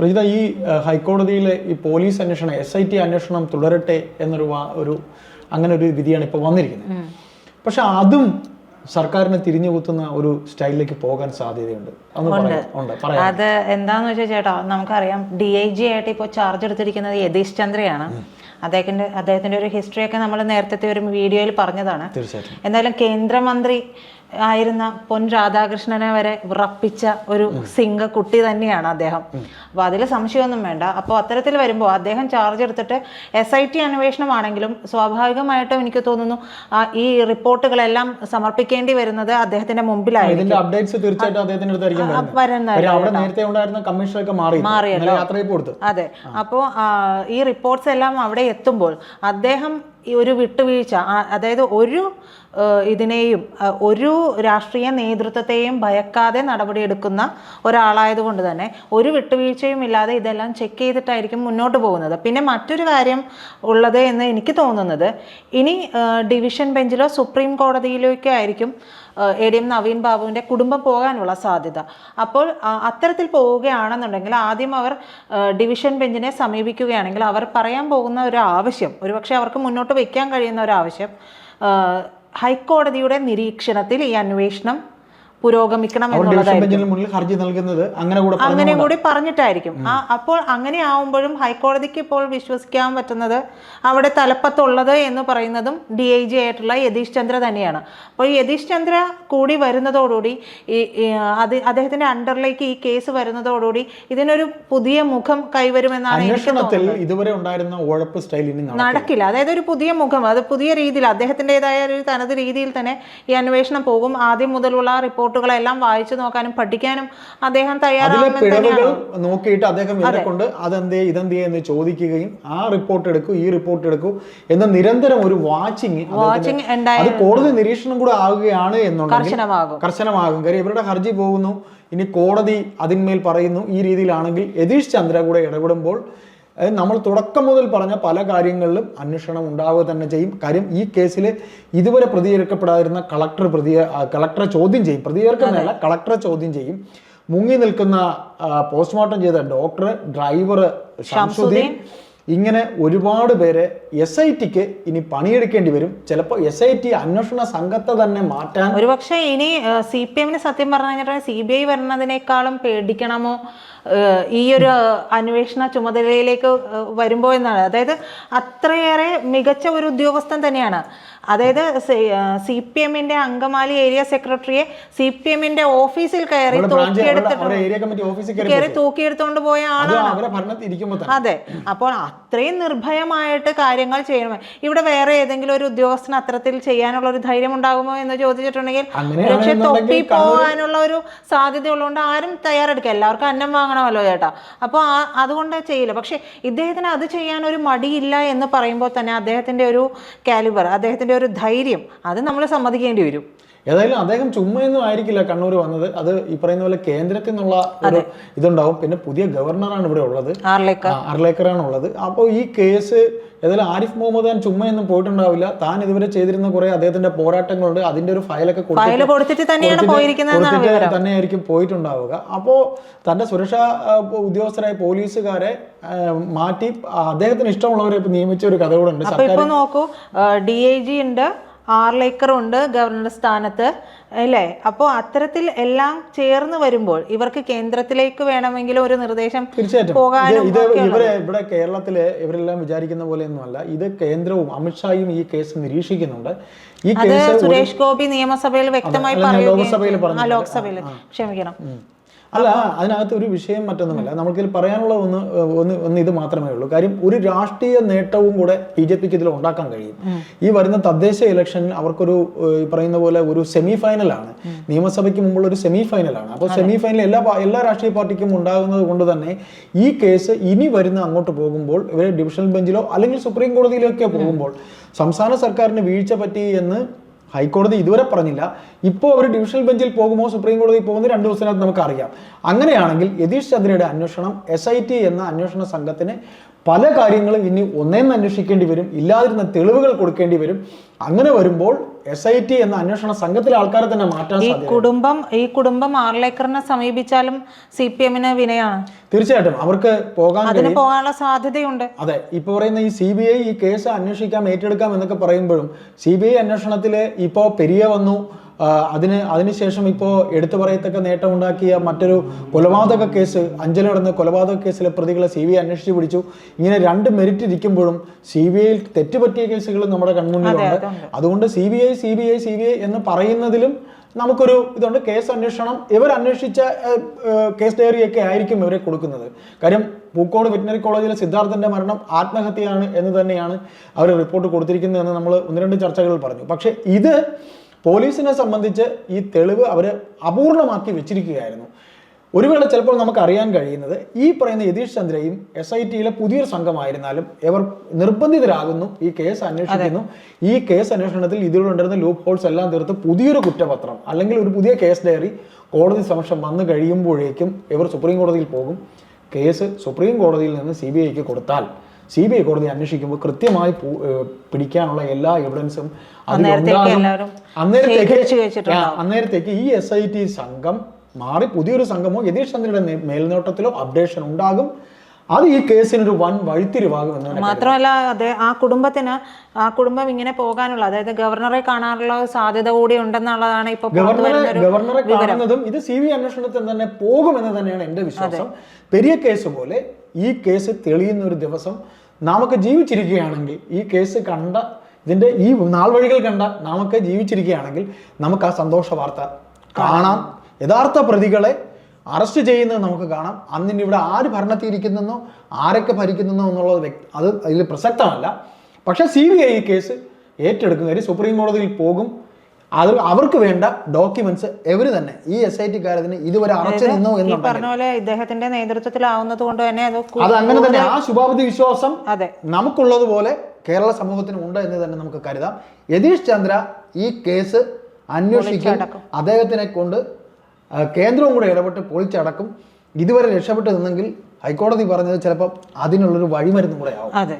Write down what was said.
പ്രജിത ഈ ഹൈക്കോടതിയിലെ ഈ പോലീസ് അന്വേഷണം എസ് ഐ ടി അന്വേഷണം തുടരട്ടെ എന്നൊരു ഒരു അങ്ങനെ ഒരു വിധിയാണ് ഇപ്പോൾ വന്നിരിക്കുന്നത്. പക്ഷെ അതും സർക്കാരിനെ തിരിഞ്ഞു കുത്തുന്ന ഒരു സ്റ്റൈലിലേക്ക് പോകാൻ സാധ്യതയുണ്ട്. അത് എന്താന്ന് വെച്ചാൽ ചേട്ടാ നമുക്കറിയാം ഡി ഐ ജി ആയിട്ട് ഇപ്പോൾ ചാർജ് എടുത്തിരിക്കുന്നത് യതീഷ് ചന്ദ്രയാണ്. അദ്ദേഹത്തിന്റെ അദ്ദേഹത്തിന്റെ ഒരു ഹിസ്റ്ററി ഒക്കെ നമ്മൾ നേരത്തെ ഒരു വീഡിയോയിൽ പറഞ്ഞതാണ്. എന്തായാലും കേന്ദ്രമന്ത്രി ആയിരുന്ന പൊൻ രാധാകൃഷ്ണനെ വരെ വിറപ്പിച്ച ഒരു സിംഗ കുട്ടി തന്നെയാണ് അദ്ദേഹം. അപ്പോൾ അതിൽ സംശയമൊന്നും വേണ്ട. അപ്പോൾ അത്തരത്തിൽ വരുമ്പോൾ അദ്ദേഹം ചാർജ് എടുത്തിട്ട് എസ് ഐ ടി അന്വേഷണമാണെങ്കിലും സ്വാഭാവികമായിട്ടും എനിക്ക് തോന്നുന്നു ഈ റിപ്പോർട്ടുകളെല്ലാം സമർപ്പിക്കേണ്ടി വരുന്നത് അദ്ദേഹത്തിന്റെ മുമ്പിലായിരുന്നു അപ്ഡേറ്റ്സ് തീർച്ചയായിട്ടും അതെ. അപ്പോൾ ഈ റിപ്പോർട്ട്സ് എല്ലാം അവിടെ എത്തുമ്പോൾ അദ്ദേഹം ഈ ഒരു വിട്ടുവീഴ്ച അതായത് ഒരു ഇതിനെയും ഒരു രാഷ്ട്രീയ നേതൃത്വത്തെയും ഭയക്കാതെ നടപടിയെടുക്കുന്ന ഒരാളായതുകൊണ്ട് തന്നെ ഒരു വിട്ടുവീഴ്ചയും ഇല്ലാതെ ഇതെല്ലാം ചെക്ക് ചെയ്തിട്ടായിരിക്കും മുന്നോട്ട് പോകുന്നത്. പിന്നെ മറ്റൊരു കാര്യം ഉള്ളത് എന്ന് എനിക്ക് തോന്നുന്നത് ഇനി ഡിവിഷൻ ബെഞ്ചിലോ സുപ്രീം കോടതിയിലേക്കോ ആയിരിക്കും എ ഡി എം നവീൻ ബാബുവിന്റെ കുടുംബം പോകാനുള്ള സാധ്യത. അപ്പോൾ അത്തരത്തിൽ പോവുകയാണെന്നുണ്ടെങ്കിൽ ആദ്യം അവർ ഡിവിഷൻ ബെഞ്ചിനെ സമീപിക്കുകയാണെങ്കിൽ അവർ പറയാൻ പോകുന്ന ഒരു ആവശ്യം ഒരുപക്ഷെ അവർക്ക് മുന്നോട്ട് വയ്ക്കാൻ കഴിയുന്ന ഒരു ആവശ്യം ഹൈക്കോടതിയുടെ നിരീക്ഷണത്തിൽ ഈ അന്വേഷണം പുരോഗമിക്കണം മുന്നിൽ ഹർജി നൽകുന്നത് അങ്ങനെ കൂടെ അങ്ങനെ കൂടി പറഞ്ഞിട്ടായിരിക്കും. ആ അപ്പോൾ അങ്ങനെ ആവുമ്പോഴും ഹൈക്കോടതിക്ക് ഇപ്പോൾ വിശ്വസിക്കാൻ പറ്റുന്നത് അവിടെ തലപ്പത്തുള്ളത് എന്ന് പറയുന്നതും ഡി ഐ ജി ആയിട്ടുള്ള യതീഷ് ചന്ദ്ര തന്നെയാണ്. അപ്പോൾ ഈ യതീഷ് ചന്ദ്ര കൂടി വരുന്നതോടുകൂടി ഈ അത് അദ്ദേഹത്തിന്റെ അണ്ടറിലേക്ക് ഈ കേസ് വരുന്നതോടുകൂടി ഇതിനൊരു പുതിയ മുഖം കൈവരുമെന്നാണ് അന്വേഷണത്തിൽ ഇതുവരെ ഉണ്ടായിരുന്ന ഉഴപ്പ് സ്റ്റൈലിന് നടക്കില്ല. അതായത് ഒരു പുതിയ മുഖം അത് പുതിയ രീതിയിൽ അദ്ദേഹത്തിന്റെതായ ഒരു തനത് രീതിയിൽ തന്നെ ഈ അന്വേഷണം പോകും. ആദ്യം മുതലുള്ള റിപ്പോർട്ടുകളെല്ലാം വായിച്ചു നോക്കാനും പഠിക്കാനും അദ്ദേഹം തയ്യാറാകുമെന്ന് നോക്കിയിട്ട് അദ്ദേഹം ഇവരെ കൊണ്ട് അതെന്തേ ഇതെന്തേ എന്ന് ചോദിക്കുകയും ആ റിപ്പോർട്ട് എടുക്കൂ ഈ റിപ്പോർട്ട് എടുക്കൂ എന്ന നിരന്തരം ഒരു വാച്ചിങ് വാച്ചിങ് അത് കോടതി നിരീക്ഷണം കൂടെ ആകുകയാണ് എന്നുണ്ടെങ്കിൽ കർശനമാകും. കാര്യം ഇവരുടെ ഹർജി പോകുന്നു. ഇനി കോടതി അതിന്മേൽ പറയുന്നു. ഈ രീതിയിലാണെങ്കിൽ യതീഷ് ചന്ദ്ര കൂടെ ഇടപെടുമ്പോൾ നമ്മൾ തുടക്കം മുതൽ പറഞ്ഞ പല കാര്യങ്ങളിലും അന്വേഷണം ഉണ്ടാവുക തന്നെ ചെയ്യും. കാര്യം ഈ കേസിൽ ഇതുവരെ പ്രതികരിക്കപ്പെടാതിരുന്ന കളക്ടർ പ്രതി കളക്ടറെ ചോദ്യം ചെയ്യും. പ്രതികരിക്കുന്നതല്ല കളക്ടറെ ചോദ്യം ചെയ്യും. മുങ്ങി നിൽക്കുന്ന പോസ്റ്റ്മോർട്ടം ചെയ്ത ഡോക്ടർ ഡ്രൈവർ ഷംസുദ്ദീൻ ഇങ്ങനെ ഒരുപാട് പേരെ എസ് ഐ ടിക്ക് ഇനി പണിയെടുക്കേണ്ടി വരും. ചിലപ്പോൾ എസ് ഐ ടി അന്വേഷണ സംഘത്തെ തന്നെ മാറ്റാൻ ഒരുപക്ഷെ ഇനി സി പി എമ്മിന് സത്യം പറഞ്ഞു കഴിഞ്ഞാൽ സി ബി ഐ വരുന്നതിനേക്കാളും പേടിക്കണമോ? ഈ ഒരു അന്വേഷണ ചുമതലയിലേക്ക് വരുമ്പോൾ എന്നാണ്. അതായത് അത്രയേറെ മികച്ച ഒരു ഉദ്യോഗസ്ഥൻ തന്നെയാണ്. അതായത് സി പി എമ്മിന്റെ അങ്കമാലി ഏരിയ സെക്രട്ടറിയെ സി പി എമ്മിന്റെ ഓഫീസിൽ കയറി തൂക്കിയെടുത്തിട്ട് കയറി തൂക്കിയെടുത്തോണ്ട് പോയ ആളാണ്. അതെ. അപ്പോൾ അത്രയും നിർഭയമായിട്ട് കാര്യങ്ങൾ ചെയ്യണം. ഇവിടെ വേറെ ഏതെങ്കിലും ഒരു ഉദ്യോഗസ്ഥന് അത്തരത്തിൽ ചെയ്യാനുള്ള ഒരു ധൈര്യം ഉണ്ടാകുമോ എന്ന് ചോദിച്ചിട്ടുണ്ടെങ്കിൽ പക്ഷെ തൊപ്പി പോകാനുള്ള ഒരു സാധ്യത ഉള്ളതുകൊണ്ട് ആരും തയ്യാറെടുക്കുക എല്ലാവർക്കും അന്നം വാങ്ങണമല്ലോ ചേട്ടാ. അപ്പോൾ അതുകൊണ്ട് ചെയ്യില്ല. പക്ഷെ ഇദ്ദേഹത്തിന് അത് ചെയ്യാൻ ഒരു മടിയില്ല എന്ന് പറയുമ്പോൾ തന്നെ അദ്ദേഹത്തിന്റെ ഒരു കാലിബർ അദ്ദേഹത്തിന്റെ ഒരു ധൈര്യം അത് നമ്മൾ സമ്മതിക്കേണ്ടി വരും. ഏതായാലും അദ്ദേഹം ചുമ്മയൊന്നും ആയിരിക്കില്ല കണ്ണൂർ വന്നത്. അത് ഈ പറയുന്ന പോലെ കേന്ദ്രത്തിൽ നിന്നുള്ള ഒരു ഇതുണ്ടാവും. പിന്നെ പുതിയ ഗവർണറാണ് ഇവിടെ ഉള്ളത്. അർലേക്കറാണ് ഉള്ളത്. അപ്പോൾ ഈ കേസ് ഏതായാലും ആരിഫ് മുഹമ്മദ് ഖാൻ ചുമ്മയൊന്നും പോയിട്ടുണ്ടാവില്ല. താൻ ഇതുവരെ ചെയ്തിരുന്ന കുറെ അദ്ദേഹത്തിന്റെ പോരാട്ടങ്ങളുണ്ട്. അതിന്റെ ഒരു ഫയലൊക്കെ കൊടുത്തിട്ട് തന്നെയായിരിക്കും പോയിട്ടുണ്ടാവുക. അപ്പോ തന്റെ സുരക്ഷാ ഉദ്യോഗസ്ഥരായ പോലീസുകാരെ മാറ്റി അദ്ദേഹത്തിന് ഇഷ്ടമുള്ളവരെ നിയമിച്ച ഒരു കഥ കൂടെ ഉണ്ട് നോക്കൂ ഡി ഐ ജി ഉണ്ട്. ആർലേക്കർ ഉണ്ട് ഗവർണർ സ്ഥാനത്ത് അല്ലേ? അപ്പോൾ അത്തരത്തിൽ എല്ലാം ചേർന്ന് വരുമ്പോൾ ഇവർക്ക് കേന്ദ്രത്തിലേക്ക് വേണമെങ്കിൽ ഒരു നിർദ്ദേശം പോകാനും ഇത് ഇവരെ ഇവിടെ കേരളത്തിൽ ഇവരെല്ലാം വിചാരിക്കുന്ന പോലെയൊന്നുമല്ല. ഇത് കേന്ദ്രവും അമിത്ഷായും ഈ കേസ് നിരീക്ഷിക്കുന്നുണ്ട്. ഈ കേസ് സുരേഷ് ഗോപി നിയമസഭയിൽ വ്യക്തമായി. ലോക്സഭയിൽ. ക്ഷമിക്കണം. അല്ല അതിനകത്ത് ഒരു വിഷയം മറ്റൊന്നുമല്ല. നമുക്കിതിൽ പറയാനുള്ള ഒന്ന് ഒന്ന് ഒന്ന് ഇത് മാത്രമേ ഉള്ളൂ. കാര്യം ഒരു രാഷ്ട്രീയ നേട്ടവും കൂടെ ബി ജെ പിക്ക് ഇതിൽ ഉണ്ടാക്കാൻ കഴിയും. ഈ വരുന്ന തദ്ദേശ ഇലക്ഷനിൽ അവർക്കൊരു പറയുന്ന പോലെ ഒരു സെമി ഫൈനലാണ് നിയമസഭയ്ക്ക് മുമ്പുള്ള ഒരു സെമി ഫൈനലാണ് അപ്പോൾ സെമി ഫൈനൽ എല്ലാ എല്ലാ രാഷ്ട്രീയ പാർട്ടിക്കും ഉണ്ടാകുന്നത് കൊണ്ട് തന്നെ ഈ കേസ് ഇനി വരുന്ന അങ്ങോട്ട് പോകുമ്പോൾ ഇവർ ഡിവിഷണൽ ബെഞ്ചിലോ അല്ലെങ്കിൽ സുപ്രീം കോടതിയിലോ ഒക്കെ പോകുമ്പോൾ സംസ്ഥാന സർക്കാരിന് വീഴ്ച പറ്റി എന്ന് ഹൈക്കോടതി ഇതുവരെ പറഞ്ഞില്ല. ഇപ്പോൾ അവർ ഡിവിഷണൽ ബെഞ്ചിൽ പോകുമോ സുപ്രീം കോടതി പോകുന്ന രണ്ട് ദിവസത്തിനകത്ത് നമുക്കറിയാം. അങ്ങനെയാണെങ്കിൽ യതീഷ് ചന്ദ്രയുടെ അന്വേഷണം എസ് എന്ന അന്വേഷണ സംഘത്തിന് പല കാര്യങ്ങളും ഇനി ഒന്നേന്ന് അന്വേഷിക്കേണ്ടി വരും. ഇല്ലാതിരുന്ന തെളിവുകൾ കൊടുക്കേണ്ടി വരും. അങ്ങനെ വരുമ്പോൾ എസ് ഐ ടി എന്ന അന്വേഷണ സംഘത്തിലെ ആൾക്കാരെ തന്നെ മാറ്റാൻ ഈ കുടുംബം ഈ കുടുംബം ആർലേക്കറിനെ സമീപിച്ചാലും സി പി എമ്മിന് വിനയാണ് തീർച്ചയായിട്ടും. അവർക്ക് പോകാൻ അതിന് പോകാനുള്ള സാധ്യതയുണ്ട്. അതെ. ഇപ്പൊ പറയുന്ന ഈ സി ബി ഐ ഈ കേസ് അന്വേഷിക്കാം ഏറ്റെടുക്കാം എന്നൊക്കെ പറയുമ്പോഴും സി ബി ഐ അന്വേഷണത്തിൽ ഇപ്പോ പെരിയ വന്നു. അതിന് അതിനുശേഷം ഇപ്പോൾ എടുത്തു പറയത്തക്ക നേട്ടമുണ്ടാക്കിയ മറ്റൊരു കൊലപാതക കേസ് അഞ്ചൽ നടന്ന കൊലപാതക കേസിലെ പ്രതികളെ സി ബി ഐ അന്വേഷിച്ച് പിടിച്ചു. ഇങ്ങനെ രണ്ട് മെറിറ്റ് ഇരിക്കുമ്പോഴും സി ബി ഐയിൽ തെറ്റുപറ്റിയ കേസുകൾ നമ്മുടെ കൺമുന്നിലുണ്ട്. അതുകൊണ്ട് C B I C B I C B I എന്ന് പറയുന്നതിലും നമുക്കൊരു ഇതുണ്ട്. കേസ് അന്വേഷണം ഇവർ അന്വേഷിച്ച കേസ് ഡയറി കേസ് ഡയറിയൊക്കെ ആയിരിക്കും ഇവരെ കൊടുക്കുന്നത്. കാര്യം പൂക്കോട് വെറ്റിനറി കോളേജിലെ സിദ്ധാർത്ഥന്റെ മരണം ആത്മഹത്യയാണ് എന്ന് തന്നെയാണ് അവർ റിപ്പോർട്ട് കൊടുത്തിരിക്കുന്നത് എന്ന് നമ്മൾ ഒന്ന് രണ്ട് ചർച്ചകളിൽ പറഞ്ഞു. പക്ഷേ ഇത് പോലീസിനെ സംബന്ധിച്ച് ഈ തെളിവ് അവർ അപൂർണമാക്കി വെച്ചിരിക്കുകയായിരുന്നു. ഒരു വേള ചിലപ്പോൾ നമുക്ക് അറിയാൻ കഴിയുന്നത് ഈ പറയുന്ന യതീഷ് ചന്ദ്രയും എസ് ഐ ടിയിലെ പുതിയൊരു സംഘമായിരുന്നാലും ഇവർ നിർബന്ധിതരാകുന്നു ഈ കേസ് അന്വേഷിക്കുന്നു. ഈ കേസ് അന്വേഷണത്തിൽ ഇതിലുണ്ടായിരുന്ന ലൂപ്പ് ഹോൾസ് എല്ലാം തീർത്ത് പുതിയൊരു കുറ്റപത്രം അല്ലെങ്കിൽ ഒരു പുതിയ കേസ് ഡയറി കോടതി സമക്ഷം വന്നു കഴിയുമ്പോഴേക്കും ഇവർ സുപ്രീം കോടതിയിൽ പോകും. കേസ് സുപ്രീം കോടതിയിൽ നിന്ന് സി ബി ഐക്ക് കൊടുത്താൽ. സി ബി ഐ കോടതി അന്വേഷിക്കുമ്പോൾ കൃത്യമായി പിടിക്കാനുള്ള എല്ലാ എവിഡൻസും അന്നേരത്തേക്ക് അന്നേരത്തേക്ക് ഈ എസ് ഐ ടി സംഘം മാറി പുതിയൊരു സംഘമോ യതീഷ് ചന്ദ്രയുടെ മേൽനോട്ടത്തിലോ അപ്ഡേഷൻ ഉണ്ടാകും. അത് ഈ കേസിനൊരു വൻ വഴിത്തിരിവാകും എന്ന് മാത്രമല്ല അതെ ആ കുടുംബത്തിന് ആ കുടുംബം ഇങ്ങനെ പോകാനുള്ള അതായത് ഗവർണറെ കാണാനുള്ള സാധ്യത കൂടി ഉണ്ടെന്നുള്ളതാണ് ഇപ്പൊ ഗവർണറെ ഗവർണറെ കാണുന്നതും ഇത് സി ബി അന്വേഷണത്തിൽ തന്നെ പോകുമെന്ന് തന്നെയാണ് എന്റെ വിശ്വാസം. പെരിയ കേസ് പോലെ ഈ കേസ് തെളിയുന്ന ഒരു ദിവസം നമുക്ക് ജീവിച്ചിരിക്കുകയാണെങ്കിൽ ഈ കേസ് കണ്ട ഇതിന്റെ ഈ നാൾ വഴികൾ കണ്ട നമുക്ക് ജീവിച്ചിരിക്കുകയാണെങ്കിൽ നമുക്ക് ആ സന്തോഷ വാർത്ത കാണാം. യഥാർത്ഥ പ്രതികളെ അറസ്റ്റ് ചെയ്യുന്നത് നമുക്ക് കാണാം. അന്നിന് ഇവിടെ ആര് ഭരണത്തിയിരിക്കുന്നെന്നോ ആരൊക്കെ ഭരിക്കുന്നെന്നോ എന്നുള്ളത് അത് അതിൽ പ്രസക്തമല്ല. പക്ഷേ സി ബി ഐ കേസ് ഏറ്റെടുക്കും കാര്യം സുപ്രീം കോടതിയിൽ പോകും. അത് അവർക്ക് വേണ്ട ഡോക്യുമെന്റ്സ് എവര് തന്നെ. ഈ എസ് ഐ ടി കാര്യത്തിന് ഇതുവരെ അറച്ചു നിന്നു എന്ന് എന്നുണ്ടെങ്കിൽ. പറഞ്ഞ പോലെ ഇദ്ദേഹത്തിന്റെ നേതൃത്വത്തിലാവുന്നത് കൊണ്ട് തന്നെ അത് അങ്ങനെ തന്നെ. ആ ശുഭാപ്തി വിശ്വാസം അതെ. നമുക്കുള്ളതുപോലെ കേരള സമൂഹത്തിന് ഉണ്ട് എന്ന് തന്നെ നമുക്ക് കരുതാം. യതീഷ് ചന്ദ്ര ഈ കേസ് അന്വേഷിക്കും. അദ്ദേഹത്തിനെ കൊണ്ട് കേന്ദ്രവും കൂടെ ഇടപെട്ട് പൊളിച്ചടക്കും. ഇതുവരെ രക്ഷപ്പെട്ടു നിന്നെങ്കിൽ ഹൈക്കോടതി പറഞ്ഞത് ചിലപ്പോൾ അതിനുള്ളൊരു വഴിമരുന്നും കൂടെ ആവും. അതെ.